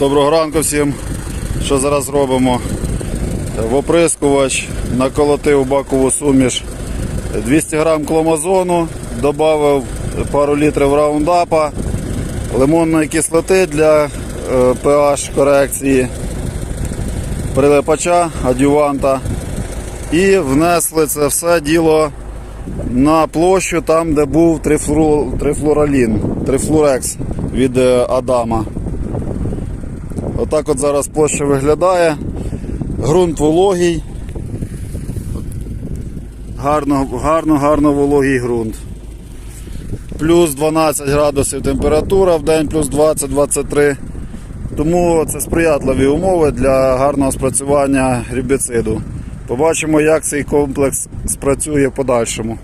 Доброго ранку всім. Що зараз робимо? В оприскувач наколотив бакову суміш 200 грам кломазону, додав пару літрів раундапа, лимонної кислоти для е, pH корекції, прилипача, адюванта. І внесли це все діло на площу там, де був трифлу- трифлуралін, трифлурекс від е, Адама. Отак от зараз площа виглядає. Ґрунт вологий. Гарно, гарно вологий ґрунт. Плюс 12 градусів температура в день, плюс 20-23. Тому це сприятливі умови для гарного спрацювання гербіциду. Побачимо, як цей комплекс спрацює в подальшому.